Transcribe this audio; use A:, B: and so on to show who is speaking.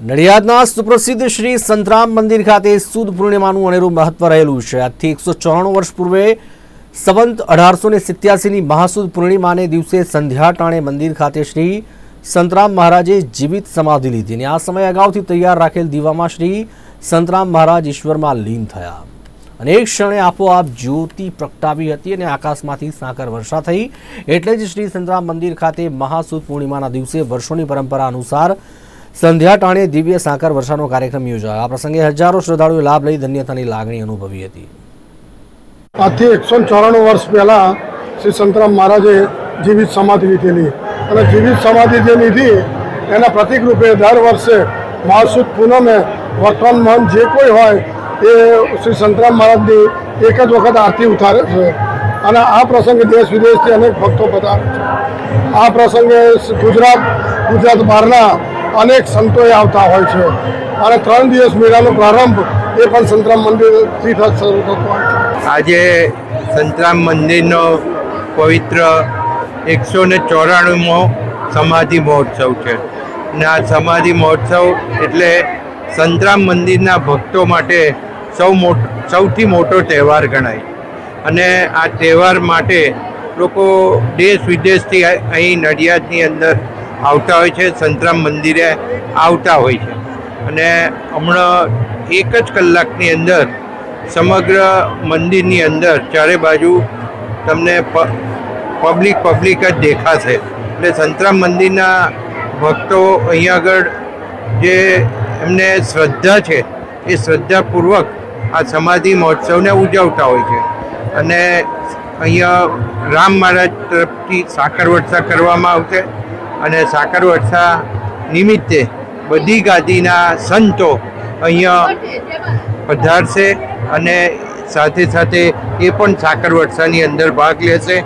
A: નડિયાદના સુપ્રસિદ્ધ શ્રી સંતરામ મંદિર ખાતે સુદ પૂર્ણિમાનું અનેરું મહત્વ રહેલું છે. આજથી એકસો ચોરાણું વર્ષ પૂર્વે સંવંત અઢારસો ને સિત્યાસીની મહાસુદ પૂર્ણિમાને દિવસે સંધ્યા ટાણે મંદિર ખાતે શ્રી સંતરામ મહારાજે જીવિત સમાધિ લીધી અને આ સમય અગાઉથી તૈયાર રાખેલ દીવામાં શ્રી સંતરામ મહારાજ ઈશ્વરમાં લીન થયા. અને એક ક્ષણે આપોઆપ જ્યોતિ પ્રગટાવી હતી અને આકાશમાંથી સાકર વર્ષા થઈ. એટલે જ શ્રી સંતરામ મંદિર ખાતે મહાસુદ પૂર્ણિમાના દિવસે વર્ષોની પરંપરા અનુસાર સંધ્યા ટાણે દિવ્ય સાંકર વર્ષાનો કાર્યક્રમ યોજાયો. આ પ્રસંગે હજારો શ્રદ્ધાળુએ લાભ લઈ ધન્યતાની લાગણી અનુભવી હતી.
B: આજથી એકસો ચોરાણું વર્ષ પહેલાં શ્રી સંતરામ મહારાજે જીવિત સમાધિ લીધેલી. અને જીવિત સમાધિ જે લીધી, એના પ્રતિક રૂપે દર વર્ષે મહાસુદ પૂનમે વર્તમાન મહન જે કોઈ હોય, એ શ્રી સંતરામ મહારાજની એક જ વખત આરતી ઉતારે છે. અને આ પ્રસંગે દેશ વિદેશથી અનેક ભક્તો પધારે છે. આ પ્રસંગે ગુજરાત ગુજરાત બહારના અનેક સંતોએ આવતા હોય છે. અને ત્રણ દિવસ મેળાનો પ્રારંભ એ પણ સંતરામ મંદિરથી શરૂ થતો હોય
C: આજે સંતરામ મંદિરનો પવિત્ર એકસો ને ચોરાણુંમો સમાધિ મહોત્સવ છે. અને આ સમાધિ મહોત્સવ એટલે સંતરામ મંદિરના ભક્તો માટે સૌ મોટો, સૌથી મોટો તહેવાર ગણાય. અને આ તહેવાર માટે લોકો દેશ વિદેશથી અહીં નડિયાદની અંદર આવતા હોય છે, સંતરામ મંદિરે આવતા હોય છે. અને હમણાં એક જ કલાકની અંદર, સમગ્ર મંદિરની અંદર ચારે બાજુ તમને પબ્લિક પબ્લિક જ દેખાશે. એટલે સંતરામ મંદિરના ભક્તો અહીંયા આગળ જે એમને શ્રદ્ધા છે, એ શ્રદ્ધાપૂર્વક આ સમાધિ મહોત્સવને ઉજવતા હોય છે. અને અહીંયા રામ મહારાજ તરફથી સાકર વર્ષા કરવામાં આવશે. અને સાકર વર્ષા નિમિત્તે બધી ગાદીના સંતો અહીંયા પધારશે અને સાથે સાથે એ પણ સાકર વર્ષાની અંદર ભાગ લેશે.